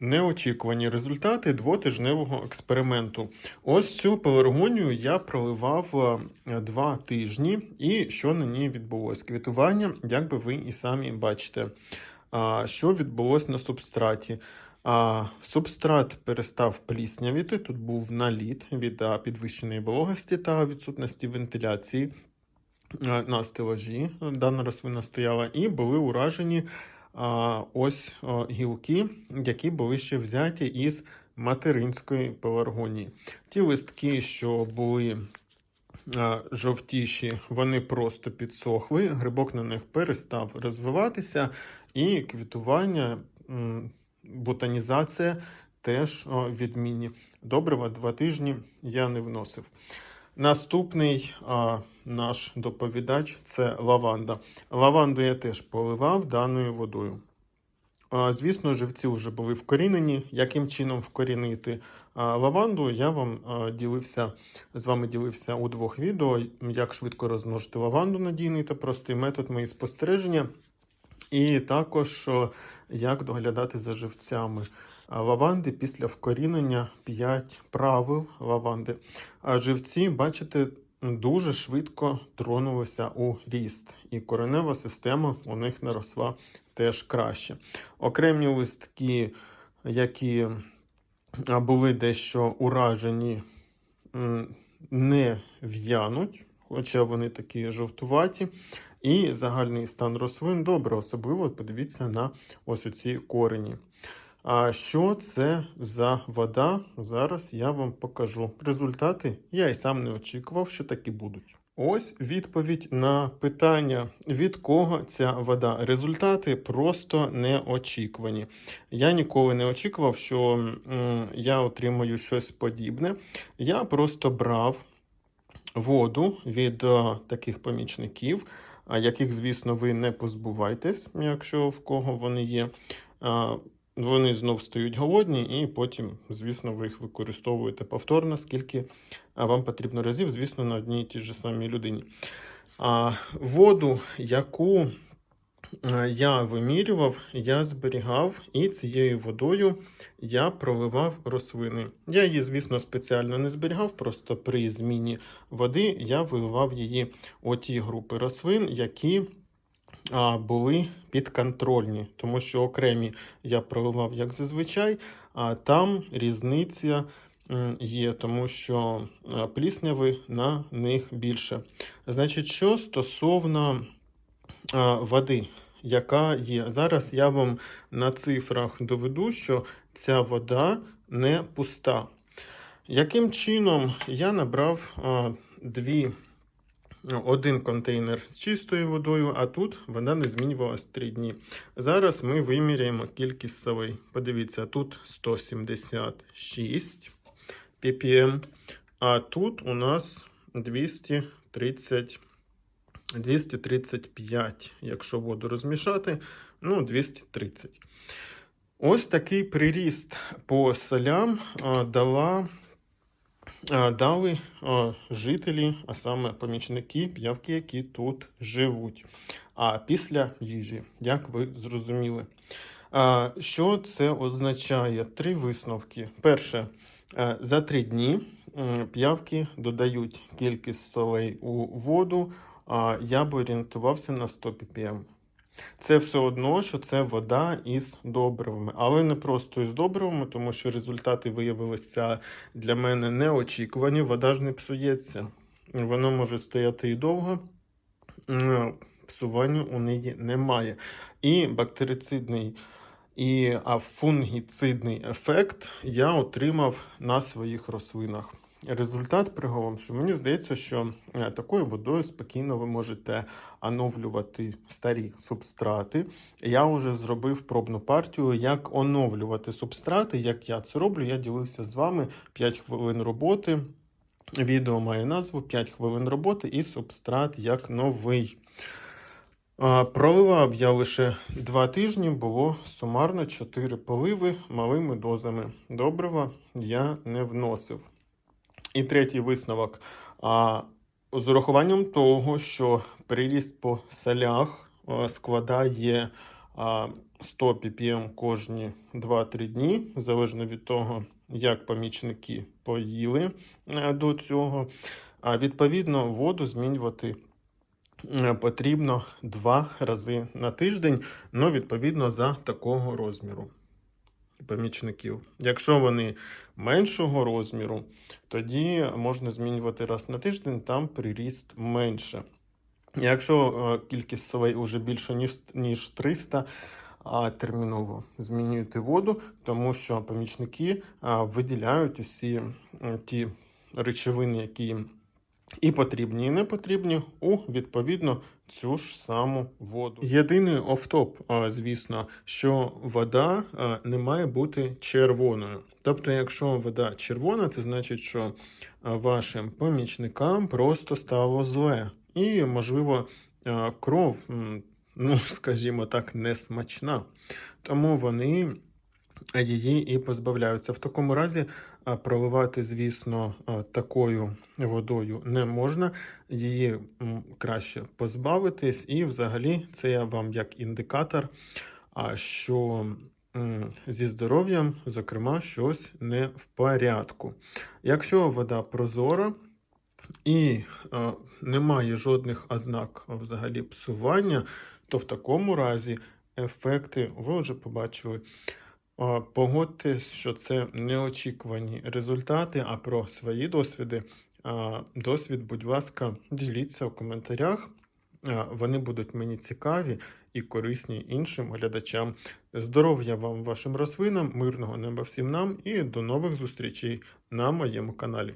Неочікувані результати двотижневого експерименту. Ось цю пеларгонію я проливав е, два тижні, і що на ній відбулось? Квітування, як би ви і самі бачите. Що відбулось на субстраті? Субстрат перестав пліснявіти, тут був наліт від підвищеної вологості та відсутності вентиляції е, на стелажі. Дана рослина стояла, і були уражені ось гілки, які були ще взяті із материнської пеларгонії. Ті листки, що були жовтіші, вони просто підсохли, грибок на них перестав розвиватися, і квітування, м, ботанізація теж відмінні. Добрива два тижні я не вносив. Наступний наш доповідач це лаванда. Лаванду я теж поливав даною водою. Звісно, живці вже були вкорінені. Яким чином вкорінити лаванду, я вам ділився з вами ділився у двох відео, як швидко розмножити лаванду надійний та простий метод мої спостереження, і також як доглядати за живцями лаванди після вкорінення 5 правил лаванди. А живці, бачите, дуже швидко тронулися у ріст, і коренева система у них наросла теж краще. Окремі листки, які були дещо уражені, не в'януть, хоча вони такі жовтуваті. І загальний стан рослин добре, особливо подивіться на ось оці корені. А що це за вода? Зараз я вам покажу. Результати я і сам не очікував, що такі будуть. Ось відповідь на питання, від кого ця вода. Результати просто неочікувані. Я ніколи не очікував, що я отримаю щось подібне. Я просто брав воду від е, таких помічників, яких, звісно, ви не позбувайтесь, якщо в кого вони є. Вони знов стають голодні, і потім, звісно, ви їх використовуєте повторно, скільки вам потрібно разів, звісно, на одній і тій ж самій людині. А воду, яку я вимірював, я зберігав, і цією водою я проливав рослини. Я її, звісно, спеціально не зберігав, просто при зміні води я виливав її у ті групи рослин, які були підконтрольні, тому що окремі я проливав як зазвичай, а там різниця є, тому що плісняви на них більше. Значить, що стосовно води, яка є. Зараз я вам на цифрах доведу, що ця вода не пуста. Яким чином я набрав дві, один контейнер з чистою водою, а тут вода не змінювалась 3 дні. Зараз ми виміряємо кількість солей. Подивіться, тут 176 ppm, а тут у нас 230 235, якщо воду розмішати, ну 230. Ось такий приріст по солям дала, дали жителі, а саме помічники, п'явки, які тут живуть. А після їжі, як ви зрозуміли. Що це означає? Три висновки. Перше, е, за три дні п'явки додають кількість солей у воду, а я б орієнтувався на 100 ppm. Це все одно, що це вода із добривами, але не просто із добривами, тому що результати виявилися для мене неочікувані. Вода ж не псується. Воно може стояти і довго. Псування у неї немає. І бактерицидний і фунгіцидний ефект я отримав на своїх рослинах. Результат приголомшує. Мені здається, що е, такою водою спокійно ви можете оновлювати старі субстрати. Я вже зробив пробну партію, як оновлювати субстрати. Як я це роблю, я ділився з вами 5 хвилин роботи. Відео має назву 5 хвилин роботи і субстрат як новий. Проливав я лише 2 тижні, було сумарно 4 поливи малими дозами. Добрива я не вносив. І третій висновок. А, з урахуванням того, що приріст по солях складає 100 ppm кожні 2-3 дні, залежно від того, як помічники поїли е, до цього. А відповідно, воду змінювати потрібно два рази на тиждень, ну, відповідно, за такого розміру помічників. Якщо вони меншого розміру, тоді можна змінювати раз на тиждень, там приріст менше. Якщо е, кількість солей вже більше ніж, ніж 300, а терміново змінюєте воду, тому що помічники виділяють усі ті речовини, які їм і потрібні, і не потрібні у відповідно цю ж саму воду. Єдиний офтоп, звісно, що вода не має бути червоною. Тобто, якщо вода червона, це значить, що вашим помічникам просто стало зле. І, можливо, кров, ну, скажімо так, не смачна. Тому вони її і позбавляються. В такому разі проливати, звісно, такою водою не можна. Її краще позбавитись, і взагалі це я вам як індикатор, що зі здоров'ям, зокрема, щось не в порядку. Якщо вода прозора і немає жодних ознак взагалі псування, то в такому разі ефекти ви вже побачили. А, Погодьтесь, що це неочікувані результати, а про свої досвіди. Досвід, будь ласка, діліться в коментарях. Вони будуть мені цікаві і корисні іншим глядачам. Здоров'я вам, вашим рослинам, мирного неба всім нам і до нових зустрічей на моєму каналі.